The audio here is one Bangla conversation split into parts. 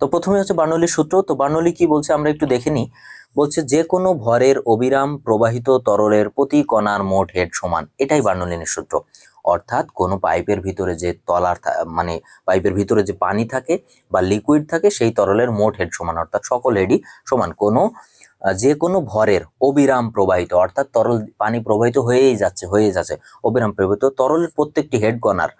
তো প্রথমে হচ্ছে বার্নলির সূত্র। তো বার্নৌলি কি বলছে আমরা একটু দেখে নিই। বলছে, যে কোনো ভরের অবিরাম প্রবাহিত তরলের প্রতি কণার মোট হেড সমান। এটাই বার্নৌলিনের সূত্র। অর্থাৎ কোনো পাইপের ভিতরে যে তলার মানে পাইপের ভিতরে যে পানি থাকে বা লিকুইড থাকে, সেই তরলের মোট হেড সমান। অর্থাৎ সকল হেডই সমান। কোনো, যে কোনো ভরের অবিরাম প্রবাহিত, অর্থাৎ তরল পানি প্রবাহিত হয়েই যাচ্ছে হয়ে যাচ্ছে, অবিরাম প্রবাহিত, তরলের প্রত্যেকটি হেড কণার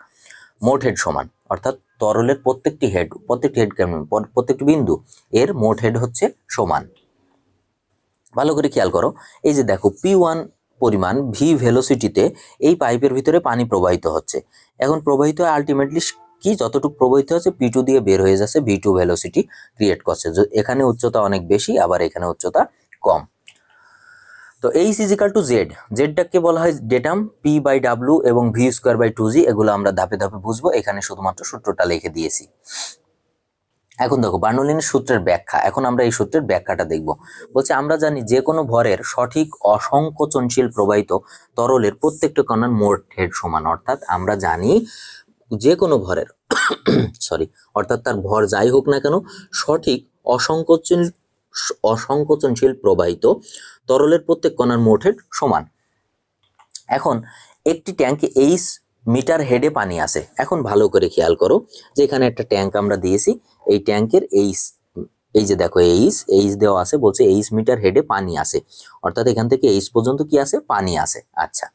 মোট হেড সমান। অর্থাৎ তরলের প্রত্যেকটি হেড প্রত্যেকটি হেড কেমন প্রত্যেকটি বিন্দু, এর মোট হেড হচ্ছে সমান। ভালো করে খেয়াল করো, এই যে দেখো পি ওয়ান পরিমাণ ভি ভেলোসিটিতে এই পাইপের ভিতরে পানি প্রবাহিত হচ্ছে। এখন প্রবাহিত আলটিমেটলি কি? যতটুকু প্রবাহিত হচ্ছে পি টু দিয়ে বের হয়ে যাচ্ছে ভি টু ভেলোসিটি ক্রিয়েট করছে। এখানে উচ্চতা অনেক বেশি, আবার এখানে উচ্চতা কম। তো H is equal to Z জেডটাকে বলা হয় ডেটাম পি বাই ডাব্লু এবং V square by two G এগুলো আমরা ধাপে ধাপে বুঝব। এখানে শুধুমাত্র সূত্রটা লিখে দিয়েছি। এখন দেখো, বার্নৌলিনের সূত্রের ব্যাখ্যা। এখন আমরা এই সূত্রের ব্যাখ্যাটা দেখব। বলছে, আমরা জানি যে কোনো ভরের সঠিক অসংকোচনশীল প্রবাহিত তরলের প্রত্যেকটা কণার মোট হেড সমান। অর্থাৎ আমরা জানি যে কোনো ভরের সরি অর্থাৎ তার ভর যাই হোক না কেন, সঠিক অসংকোচন অসংকোচনশীল প্রবাহিত তরলের প্রত্যেক কণার মোট হেড সমান। এখন, একটি ট্যাঙ্কে এইচ মিটার হেডে পানি আছে। এখন ভালো করে খেয়াল করো যে এখানে একটা ট্যাঙ্ক আমরা দিয়েছি। এই ট্যাঙ্কের এইচ, এই যে দেখো এইচ এইচ দেওয়া আছে, বলছে এইচ মিটার হেডে পানি আছে। অর্থাৎ এখান থেকে এইচ পর্যন্ত কি আছে? পানি আছে। আচ্ছা।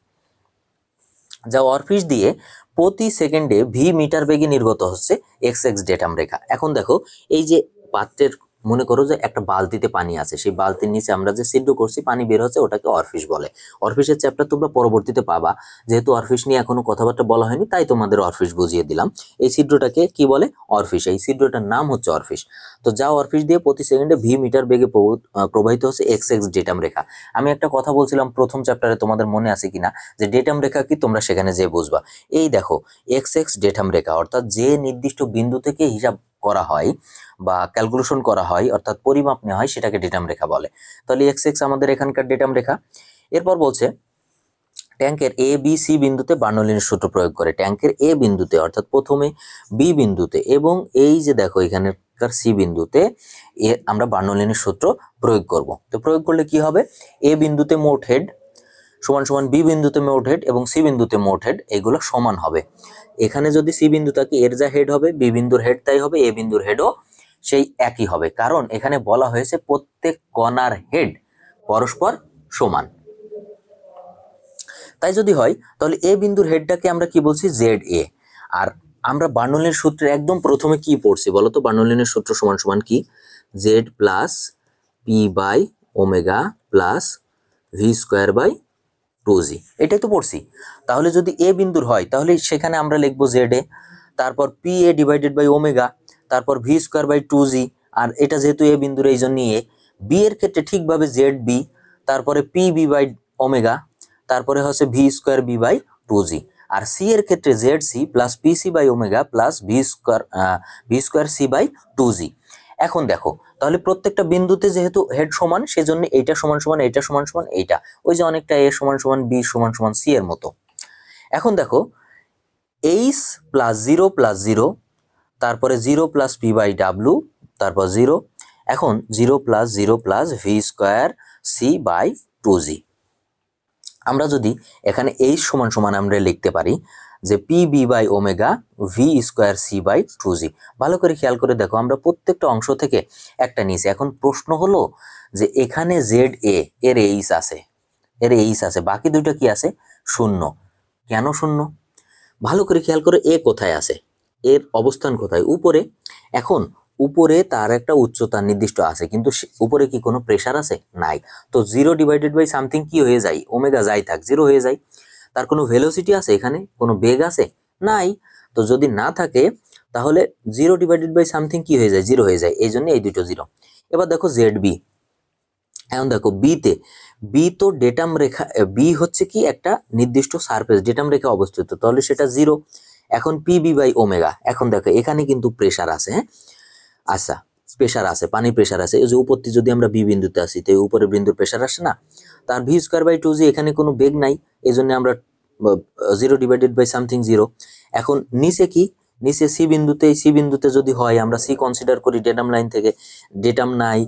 যা অরফিস দিয়ে প্রতি সেকেন্ডে ভি মিটার বেগে নির্গত হচ্ছে, এক্স এক্স ডেটাম রেখা। এখন দেখো, এই যে পাত্রের মনে করো যে একটা বালতিতে পানি আছে, সেই বালতির নিচে আমরা যে সিদ্ধ করছি, পানি বের হচ্ছে ওটাকে অরফিস বলে। অরফিসের চ্যাপ্টার তোমরা পরবর্তীতে পাবা। যেহেতু অরফিস নিয়ে এখনও কথাবার্তা বলা হয়নি, তাই তোমাদের অরফিস বুঝিয়ে দিলাম। এই ছিদ্রটাকে কি বলে? অরফিস। এই ছিদ্রটার নাম হচ্ছে অরফিস। তো যা অরফিস দিয়ে প্রতি সেকেন্ডে ভি মিটার বেগে প্রব- প্রবাহিত হচ্ছে এক্স এক্স ডেটাম রেখা। আমি একটা কথা বলছিলাম প্রথম চ্যাপ্টারে তোমাদের মনে আছে কিনা? যে ডেটাম রেখা কি? তোমরা সেখানে যেয়ে বুঝবা। এই দেখো এক্স এক্স ডেটাম রেখা, অর্থাৎ যে নির্দিষ্ট বিন্দু থেকে হিসাব করা হয় বা ক্যালকুলেশন করা হয়, অর্থাৎ পরিমাপ নেওয়া হয়, সেটাকে ডেটাম রেখা বলে। তাহলে এক্স এক্স আমাদের এখানকার ডেটাম রেখা। এরপর বলছে ট্যাঙ্কের এ বি সি বিন্দুতে বার্নৌলিনের সূত্র প্রয়োগ করে। ট্যাঙ্কের এ বিন্দুতে, অর্থাৎ প্রথমে বি বিন্দুতে এবং এই যে দেখো এখানকার সি বিন্দুতে এ আমরা বার্নৌলিনের সূত্র প্রয়োগ করব। তো প্রয়োগ করলে কি হবে? এ বিন্দুতে মোট হেড সমান সমান বি বিন্দুতে মোট হেড এবং সি বিন্দুতে মোট হেড, এগুলো সমান হবে। এখানে যদি সি বিন্দু থাকে, এর যা হেড হবে, বি বিন্দুর হেড তাই হবে, এ বিন্দুর হেডও সেই একই হবে। কারণ এখানে বলা হয়েছে প্রত্যেক কণার হেড পরস্পর সমান। তাই যদি হয়, তাহলে এ বিন্দুর হেডটাকে আমরা কি বলছি? জেড এ। আর আমরা বার্নৌলিনের সূত্রে একদম প্রথমে কি পড়ছি বলো তো? বার্নৌলিনের সূত্র সমান সমান কি? Z plus P by omega plus V square by two G এটাই তো পড়ছি। তাহলে যদি এ বিন্দুর হয়, তাহলে সেখানে আমরা লিখব জেড এ তারপর P A divided by omega তারপর V square by two G আর এটা যেহেতু এ বিন্দুর, এই জন্য এ বি এর ক্ষেত্রে ঠিকভাবে জেড বি তারপরে পি বি বাই ওমেগা তারপরে হচ্ছে V square B by two G R C এর ক্ষেত্রে Z C plus P C by omega plus V square V square C by two G এখন দেখো, তাহলে প্রত্যেকটা বিন্দুতে যেহেতু হেড সমান, সেজন্য এইটা সমান সমান, এইটা সমান সমান, এইটা। ওই যে অনেকটা এ সমান সমান, বি সমান সমান, সি এর মতো। এখন দেখো, H plus zero plus zero, তারপরে zero plus P by W তারপর জিরো। এখন zero plus zero plus V square C by two G. আমরা যদি এখানে এইচ সমান সমান আমরা লিখতে পারি যে P B by omega V square C by two G ভালো করে খেয়াল করে দেখো, আমরা প্রত্যেকটা অংশ থেকে একটা নিয়েছি। এখন প্রশ্ন হলো যে এখানে জেড এ এর এইচ আছে। এর এইচ আছে। বাকি দুইটা কি আছে? শূন্য। কেন শূন্য? ভালো করে খেয়াল করে এ কোথায় আছে? এর অবস্থান কোথায়? উপরে। এখন উপরে তার একটা উচ্চতা নির্দিষ্ট আছে, কিন্তু উপরে কি কোনো প্রেসার আছে? নাই। তো জিরো ডিভাইডেড বাই সামথিং কি হয়ে যায়? ওমেগা যাই থাক জিরো হয়ে যায়। তার কোনো ভেলোসিটি আছে এখানে? কোনো বেগ আছে? নাই। তো যদি না থাকে, তাহলে জিরো ডিভাইডেড বাই সামথিং কি হয়ে যায়? জিরো হয়ে যায়। এই জন্য এই দুটো জিরো এবার দেখো জেড বি এখন দেখো বিতে বি তো ডেটাম রেখা বি হচ্ছে কি একটা নির্দিষ্ট সারফেস ডেটাম রেখা অবস্থিত। তাহলে সেটা জিরো এখন পি বি বাই ওমেগা এখন দেখো এখানে কিন্তু প্রেশার আছে হ্যাঁ? আচ্ছা। প্রেসার আছে, পানি প্রেসার আছে। এই যে উপরটি যদি আমরা বি বিন্দুতে আসি, তো এই উপরের বিন্দুর প্রেসার আসে না? তার V square by two G এখানে কোনো বেগ নাই এই জন্য আমরা zero divided by something zero এখন নিচে কি? নিচে সি বিন্দুতে সি বিন্দুতে যদি হয়, আমরা সি কনসিডার করি ডেটাম লাইন থেকে। ডেটাম নাই,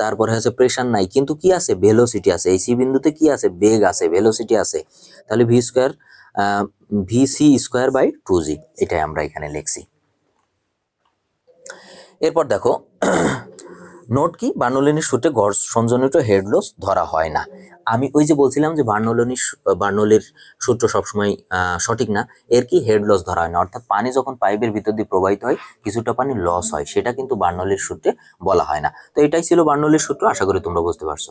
তারপরে হচ্ছে প্রেশার নাই। কিন্তু কি আছে? ভেলোসিটি আছে। এই সি বিন্দুতে কি আছে? বেগ আছে ভেলোসিটি আছে। তাহলে V square V C square by two G এটাই আমরা এখানে লিখছি। এরপর দেখো, নোট কি? বার্নোলিনির সূত্রে ঘর্ষণজনিত হেড লস ধরা হয় না। আমি ওই যে বলছিলাম যে বার্নোলিনের বার্নোলির সূত্র সবসময় সঠিক না, এর কি হেড লস ধরা হয় না? অর্থাৎ পানি যখন পাইপের ভিতর দিয়ে প্রবাহিত হয়, কিছুটা পানি লস হয়। সেটা কিন্তু বার্নোলির সূত্রে বলা হয় না। তো এটাই ছিল বার্নোলির সূত্র, আশা করি তোমরা বুঝতে পারছ।